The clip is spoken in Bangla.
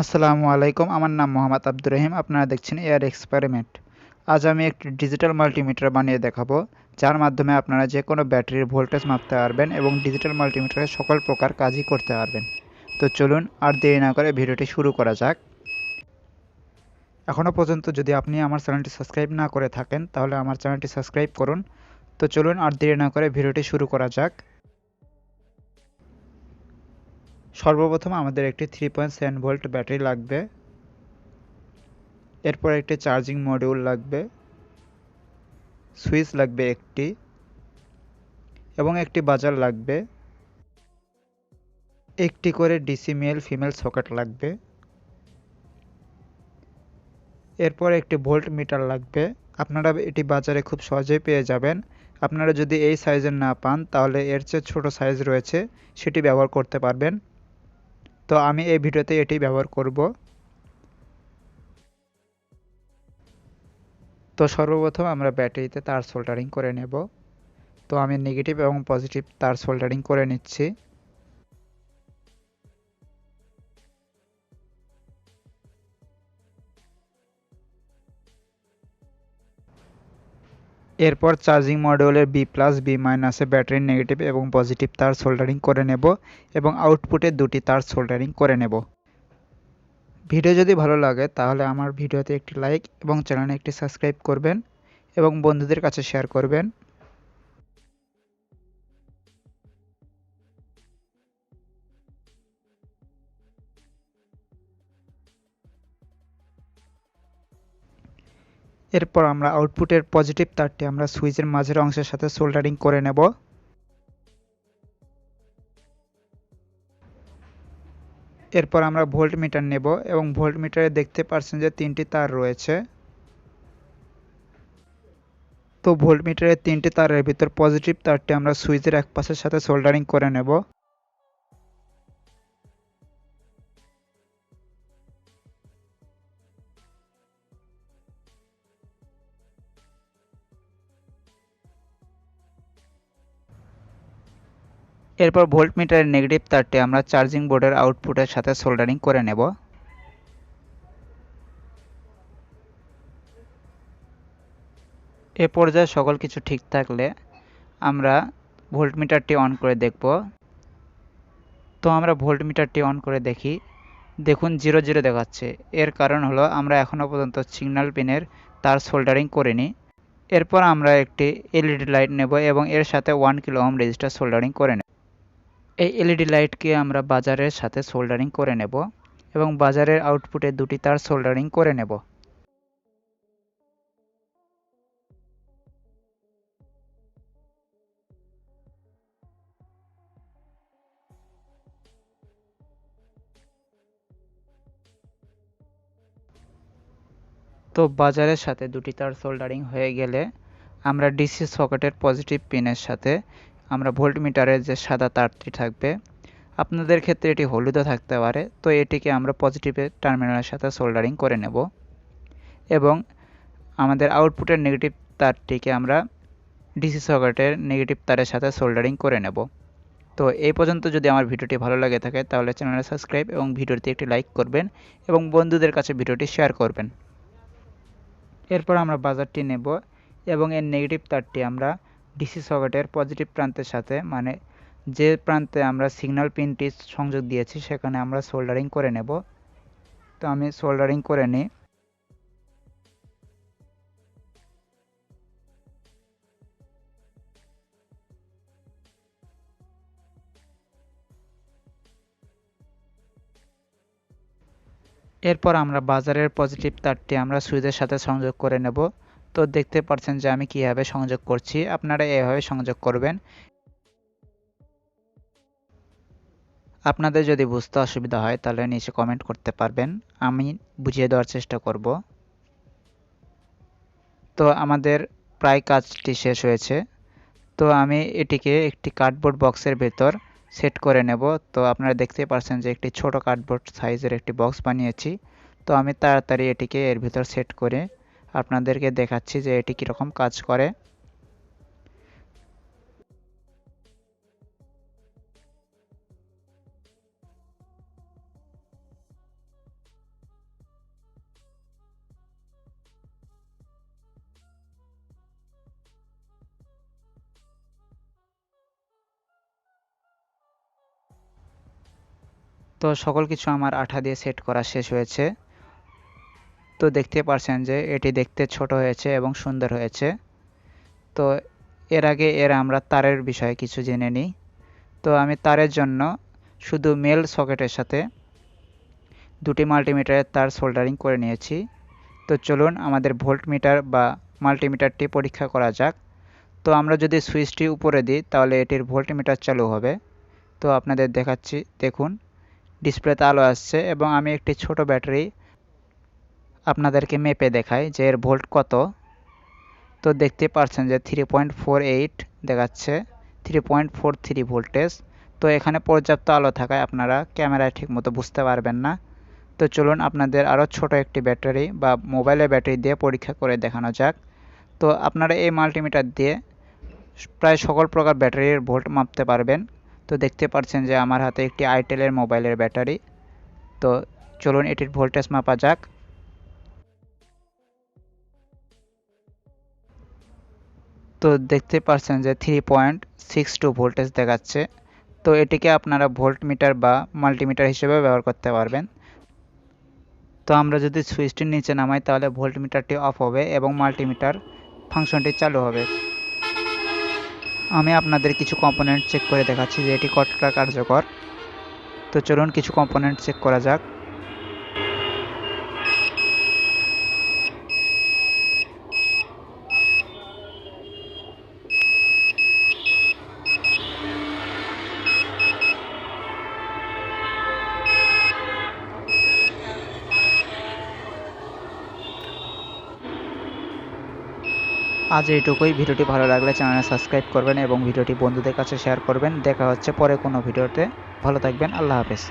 আসসালামু আলাইকুম, আমার নাম মোহাম্মদ আব্দুর রহিম, আপনারা দেখছেন এয়ার এক্সপেরিমেন্ট। আজ আমি একটি ডিজিটাল মাল্টিমিটার বানিয়ে দেখাবো, যার মাধ্যমে আপনারা যে কোনো ব্যাটারির ভোল্টেজ মাপতে পারবেন এবং ডিজিটাল মাল্টিমিটারের সকল প্রকার কাজই করতে পারবেন। তো চলুন, আর দেরি না করে ভিডিওটি শুরু করা যাক। এখনও পর্যন্ত যদি আপনি আমার চ্যানেলটি সাবস্ক্রাইব না করে থাকেন, তাহলে আমার চ্যানেলটি সাবস্ক্রাইব করুন। তো চলুন, আর দেরি না করে ভিডিওটি শুরু করা যাক। সর্বপ্রথম আমাদের একটি three point seven volt battery লাগবে। এরপর একটি চার্জিং মডিউল লাগবে। সুইচ লাগবে একটি। এবং একটি বাজার লাগবে। একটি করে ডিসি মেল ফিমেল সকেট লাগবে। এরপর একটি ভোল্ট মিটার লাগবে। আপনারা এটি বাজারে খুব সহজেই পেয়ে যাবেন। আপনারা যদি এই সাইজের না পান, তাহলে এর চেয়ে ছোট সাইজ রয়েছে, সেটি ব্যবহার করতে পারবেন। তো আমি এই ভিডিওতে এটি ব্যবহার করব। তো সর্বপ্রথম আমরা ব্যাটারিতে তার সোল্ডারিং করে নেব। তো আমি নেগেটিভ এবং পজিটিভ তার সোল্ডারিং করে নিচ্ছি। এরপর চার্জিং মডিউলের বি প্লাস বি মাইনাসে ব্যাটারির নেগেটিভ এবং পজিটিভ তার সোল্ডারিং করে নেব এবং আউটপুটে দুটি তার সোল্ডারিং করে নেব। ভিডিও যদি ভালো লাগে তাহলে আমার ভিডিওতে একটি লাইক এবং চ্যানেলে একটি সাবস্ক্রাইব করবেন এবং বন্ধুদের কাছে শেয়ার করবেন। এরপর আমরা আউটপুটের পজিটিভ তারটি আমরা সুইচের মাঝের অংশের সাথে সোল্ডারিং করে নেব। এরপর আমরা ভোল্ট মিটার নেব এবং ভোল্ট মিটারে দেখতে পাচ্ছেন যে তিনটি তার রয়েছে। তো ভোল্ট মিটারের তিনটি তারের ভিতর পজিটিভ তারটি আমরা সুইচের এক পাশের সাথে সোল্ডারিং করে নেব। এরপর ভোল্টমিটারের নেগেটিভ তারটি আমরা চার্জিং বোর্ডের আউটপুটের সাথে সোল্ডারিং করে নেব। এ পর্যায়ে সকল কিছু ঠিক থাকলে আমরা ভোল্টমিটারটি অন করে দেখব। তো আমরা ভোল্টমিটারটি অন করে দেখি। দেখুন জিরো জিরো দেখাচ্ছে। এর কারণ হলো আমরা এখনও পর্যন্ত সিগন্যাল পিনের তার সোল্ডারিং করিনি। এরপর আমরা একটি এলইডি লাইট নেব এবং এর সাথে one kilo ohm resistor soldering করে নেব। এই এলইডি লাইটকে আমরা বাজারের সাথে সোল্ডারিং করে নেব এবং বাজারের আউটপুটে দুটি তার সোল্ডারিং করে নেব। তো বাজারের সাথে দুটি তার সোল্ডারিং হয়ে গেলে আমরা ডিসি সকেটের পজিটিভ পিনের সাথে আমরা ভোল্টমিটারের যে সাদা তারটি থাকবে, আপনাদের ক্ষেত্রে এটি হলুদও থাকতে পারে, তো এটিকে আমরা পজিটিভের টার্মিনালের সাথে সোল্ডারিং করে নেব। এবং আমাদের আউটপুটের নেগেটিভ তারটিকে আমরা ডিসি সকেটের নেগেটিভ তারের সাথে সোল্ডারিং করে নেব। তো এই পর্যন্ত যদি আমার ভিডিওটি ভালো লাগে থাকে, তাহলে চ্যানেলে সাবস্ক্রাইব এবং ভিডিওটি একটি লাইক করবেন এবং বন্ধুদের কাছে ভিডিওটি শেয়ার করবেন। এরপর আমরা বাজারটি নেব এবং এর নেগেটিভ তারটি আমরা ডিসি সকেটের পজিটিভ প্রান্তের সাথে মানে যে প্রান্তে আমরা সিগন্যাল পিনটি সংযোগ দিয়েছি, সেখানে আমরা সোল্ডারিং করে নেব। তো আমি সোল্ডারিং করে নিই। এরপর আমরা বাজারের পজিটিভ তারটি আমরা সুইচের সাথে সংযোগ করে নেব। তো দেখতে পাচ্ছেন যে আমি কীভাবে সংযোগ করছি। আপনারা এভাবে সংযোগ করবেন। আপনাদের যদি বুঝতে অসুবিধা হয়, তাহলে নিচে কমেন্ট করতে পারবেন। আমি বুঝিয়ে দেওয়ার চেষ্টা করব। তো আমাদের প্রায় কাজটি শেষ হয়েছে। তো আমি এটিকে একটি কার্ডবোর্ড বক্সের ভেতর সেট করে নেব। তো আপনারা দেখতে পাচ্ছেন যে একটি ছোট কার্ডবোর্ড সাইজের একটি বক্স বানিয়েছি। তো আমি তাড়াতাড়ি এটিকে এর ভিতর সেট করে আপনাদেরকে দেখাচ্ছি যে এটি কীরকম কাজ করে। তো সকল কিছু আমার আঠা দিয়ে সেট করা শেষ হয়েছে। তো দেখতে পারছেন যে এটি দেখতে ছোট হয়েছে এবং সুন্দর হয়েছে। তো এর আগে এর আমরা তারের বিষয়ে কিছু জেনে নিই। তো আমি তারের জন্য শুধু মেল সকেটের সাথে দুটি মাল্টিমিটারের তার সোল্ডারিং করে নিয়েছি। তো চলুন আমাদের ভোল্ট মিটার বা মাল্টিমিটারটি পরীক্ষা করা যাক। তো আমরা যদি সুইচটি উপরে দিই, তাহলে এটির ভোল্ট মিটার চালু হবে। তো আপনাদের দেখাচ্ছি, দেখুন, ডিসপ্লেতে আলো আসছে এবং আমি একটি ছোট ব্যাটারি আপনাদেরকে মেপে দেখাই যে এর ভোল্ট কত। তো দেখতে পাচ্ছেন যে থ্রি পয়েন্ট ফোর এইট দেখাচ্ছে three point four three voltage তো এখানে পর্যাপ্ত আলো থাকায় আপনারা ক্যামেরায় ঠিকমতো বুঝতে পারবেন না। তো চলুন আপনাদের আরও ছোট একটি ব্যাটারি বা মোবাইলের ব্যাটারি দিয়ে পরীক্ষা করে দেখানো যাক। তো আপনারা এই মাল্টিমিটার দিয়ে প্রায় সকল প্রকার ব্যাটারির ভোল্ট মাপতে পারবেন। তো দেখতে পাচ্ছেন যে আমার হাতে একটি আইটেলের মোবাইলের ব্যাটারি। তো চলুন এটির ভোল্টেজ মাপা যাক। তো দেখতে পাচ্ছেন যে three point six two voltage দেখাচ্ছে। তো এটিকে আপনারা ভোল্ট মিটার বা মাল্টিমিটার হিসেবে ব্যবহার করতে পারবেন। তো আমরা যদি সুইচটি নিচে নামাই, তাহলে ভোল্ট মিটারটি অফ হবে এবং মাল্টিমিটার ফাংশনটি চালু হবে। আমি আপনাদের কিছু কম্পোনেন্ট চেক করে দেখাচ্ছি যে এটি কতটা কার্যকর। তো চলুন কিছু কম্পোনেন্ট চেক করা যাক। আজ এইটুকুই। ভিডিওটি ভালো লাগলে চ্যানেলে সাবস্ক্রাইব করবেন এবং ভিডিওটি বন্ধুদের কাছে শেয়ার করবেন। দেখা হচ্ছে পরে কোনো ভিডিওতে। ভালো থাকবেন। আল্লাহ হাফেজ।